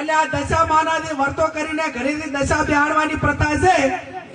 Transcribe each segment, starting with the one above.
એટલે આ દશા માનાથી વર્તો કરીને ઘરેથી દશા બિહાડવાની પ્રથા છે.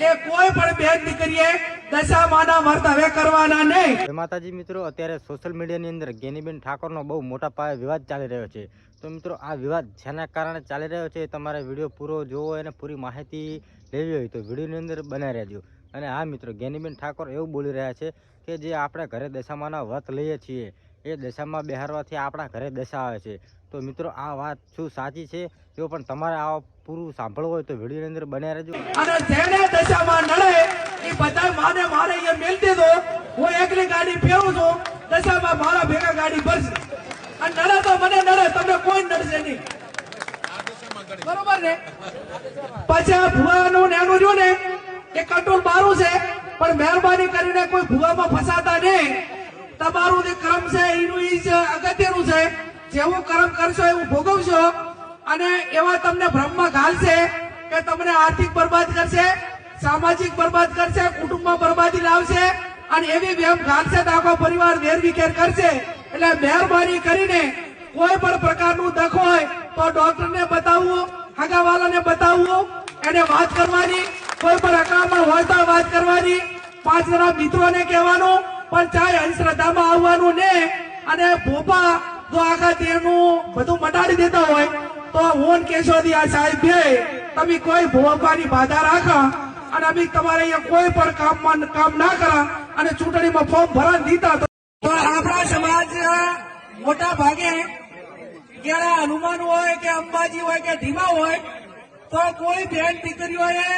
એ કોઈ પણ બેન દીકરીએ દશા માના વર્ત હવે કરવાના નહીં. માતાજી મિત્રો, અત્યારે સોશિયલ મીડિયાની અંદર ગેનીબેન ઠાકોરનો બહુ મોટા પાયે વિવાદ ચાલી રહ્યો છે. તો મિત્રો, આ વિવાદ જેના કારણે ચાલી રહ્યો છે તમારે વીડિયો પૂરો જોવો અને પૂરી માહિતી લેવી હોય તો વિડીયોની અંદર બનાવી રહેજો. અને હા મિત્રો, ગેનીબેન ઠાકોર એવું બોલી રહ્યા છે કે જે આપણે ઘરે દશામાના વ્રત લઈએ છીએ. એ દશામાં બેહારવાથી આપણા ઘરે દશા આવે છે. તો મિત્રો, આ વાત શું સાચી છે? જો પણ તમારે આ પૂરું સાંભળવું હોય તો વિડીયોની અંદર બનાવી રહેજો. અને જેને દશામાં નડે, એ બધા માને મારે અહીંયા મેલ દીધો હું એકલી ગાડી ફેરું છું, દશામાં મારા ભેગા ગાડી ભરશે. અને નડે તો મને નડે, તમને કોઈ નડશે નહીં. બરોબર ને પછી આ ભુવાનું ને એનું રહ્યું ને, એ કંટ્રોલ મારું છે, પણ મહેરબાની કરીને કોઈ ભુવામાં ફસાતા નહીં. તમારું જે ક્રમ છે, એનું ઈ જ અગત્યનું છે. જેવું કર્મ કરશો, એવું ભોગવશો. અને એવા તમને ભ્રમમાં ઘાલશે કે તમને આર્થિક બરબાદ કરશે, સામાજિક બરબાદ કરશે, કુટુંબમાં બરબાદી લાવશે અને એવી વ્યમ ઘાલશે તો આખો પરિવાર વેરવિખેર કરશે. એટલે મહેરબાની કરીને કોઈ પણ પ્રકારનું દખ હોય તો ડોક્ટરને બતાવવું હગાવાલાને બતાવવું એને વાત કરવાની, કોઈ પણ અકળામણ હોય તો વાત કરવાની. પાંચ જણા મિત્રોને કહેવાનું પણ ચાહે અંધશ્રદ્ધામાં આવવાનું ને, અને ભોપા જો આખા તેનું બધું મટાડી દેતા હોય, તો હું કેશોદી આ સાહેબ, તમે કોઈ ભોપાની બાધા રાખા, અને અમે તમારે અહીંયા કોઈ પણ કામમાં કામ ના કરા, અને ચૂંટણીમાં ફોર્મ ભરા દીધા તો આપણા સમાજ મોટા ભાગે ક્યારે હનુમાન હોય કે અંબાજી હોય કે ધીમા હોય, તો કોઈ બેન દીકરીઓએ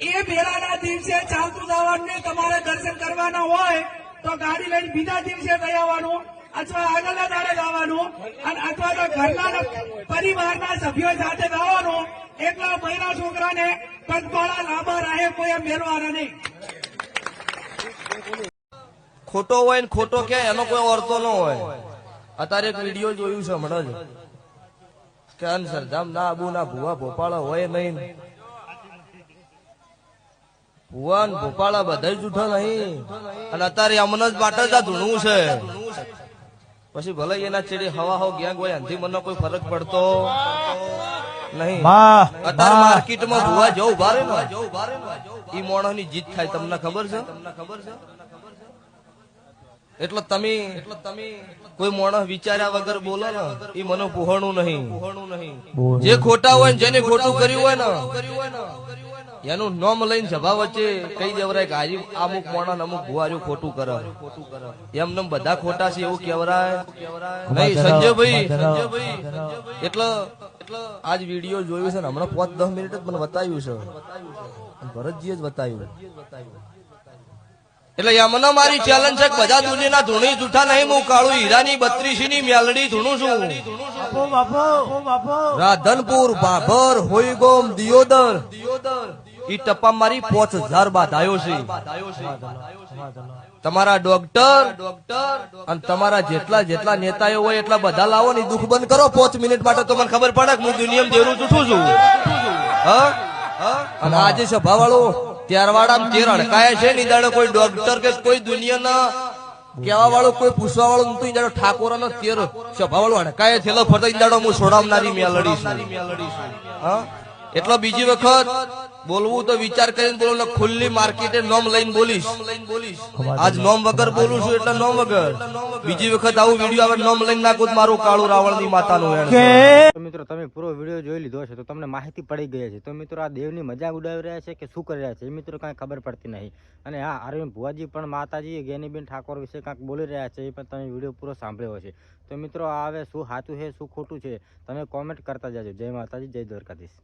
એ બેલાના દિવસે ચાલતું દાવાને તમારે દર્શન કરવાના હોય તો ગાડી લઈને બીજા દિવસે જઈ આવવાનું અથવા આગળના દાડે જવાનું અને અથવા તો ઘરના પરિવારના સભ્યો સાથે જવાનું એકલા મહિલા છોકરાને પગપાળા લાંબા રાહે કોઈ મેળવાના નહીં. ખોટો હોય ને ખોટો કે એનો કોઈ અર્થો ન હોય. અત્યારે એક વીડિયો જોયું છે હમણાં જ. કે અનસરધામ ના આબુ ના ભુવા ભોપાળા હોય નહીં. ભુવા ને ભોપાળા બધા જૂઠો નહીં. અને અત્યારે અમને જ માટે જ આ ધૂણવું છે. પછી ભલે એના ચેડી હવા હો ગયા હોય અંધી મને કોઈ ફરક પડતો નહીં. અત્યારે માર્કેટમાં ભુવા જો ઊભા રહે ને. ઈ મોણસની જીત થાય તમને ખબર છે? તમને ખબર છે એટલે તમે એટલે તમે કોઈ માણસ વિચાર્યા વગર બોલો ને એ મને પુહણું નહીં. જે ખોટા હોય જેને ખોટું કર્યું હોય ને એનું નોમ લઈને સભા વચ્ચે કહી દેવરાય કે હાજી અમુક મોણા અમુક ભુવાર્યું ખોટું કરે. એમ નેમ બધા ખોટા છે એવું કેવરાય નહીં. સંજયભાઈ સંજયભાઈ એટલે એટલે આજ વીડિયો જોયું છે ને હમણાં પાંચ દસ મિનિટ જ મને બતાવ્યું છે. ભરતજીએ જ બતાવ્યું. એટલે યમનો મારી ચેલેન્જ છે બધા દુનિયાના ધૂણી જૂઠા નહીં હું કાળું હીરાની બત્રીસી ની મેલડી ધૂણું છું. રાધનપુર ભાભર હોઈગોમ દિયોદર. ઈ ટપા મારી પોચ હજાર આવ્યો છે. તમારા ડોક્ટર ડોક્ટર અને તમારા જેટલા જેટલા નેતાઓ હોય, એટલા બધા લાવો ને દુઃખ બંધ કરો. પાંચ મિનિટ માટે તો મને ખબર પડે કે હું દુનિયામાં જેવું જૂઠું છું. અને આજે સભા વાળો ત્યારવાડા તેર અડકાયા છે ની દાડે કોઈ ડોક્ટર કે કોઈ દુનિયાના કેવા વાળો કોઈ પૂછવા વાળો નતું ઈ દાડો ઠાકોરના તેર સભા વાળો અડકાયા થયેલો ફરતો ઈ દાડો હું છોડાવનારી મેલડી છું. હા? એટલે બીજી વખત બોલવું તો વિચાર કરીને બોલો ખુલ્લી માર્કેટે નોમ લઈને બોલીશ. આજ નોમ વગર બોલું છું એટલે નોમ વગર. બીજી વખત આવું વીડિયો આવે નોમ લઈને નાખું મારું કાળું રાવણની માતાનું મિત્રો તમે પૂરો વીડિયો જોઈ લીધો છે તો તમને માહિતી પડી ગઈ છે તો મિત્રો આ દેવની મજાક ઉડાવી રહ્યા છે કે શું કરી રહ્યા છે એ મિત્રો કાંઈ ખબર પડતી નહીં. અને હા અરવિંદ ભુવાજી પણ માતાજી જ્ઞાનીબેન ઠાકોર વિશે કાંઈક બોલી રહ્યા છે એ પણ તમે વીડિયો પૂરો સાંભળ્યો છે તો મિત્રો આ હવે શું સાચું છે શું ખોટું છે તમે કોમેન્ટ કરતા જાજો. જય માતાજી જય દ્વારકાધીશ.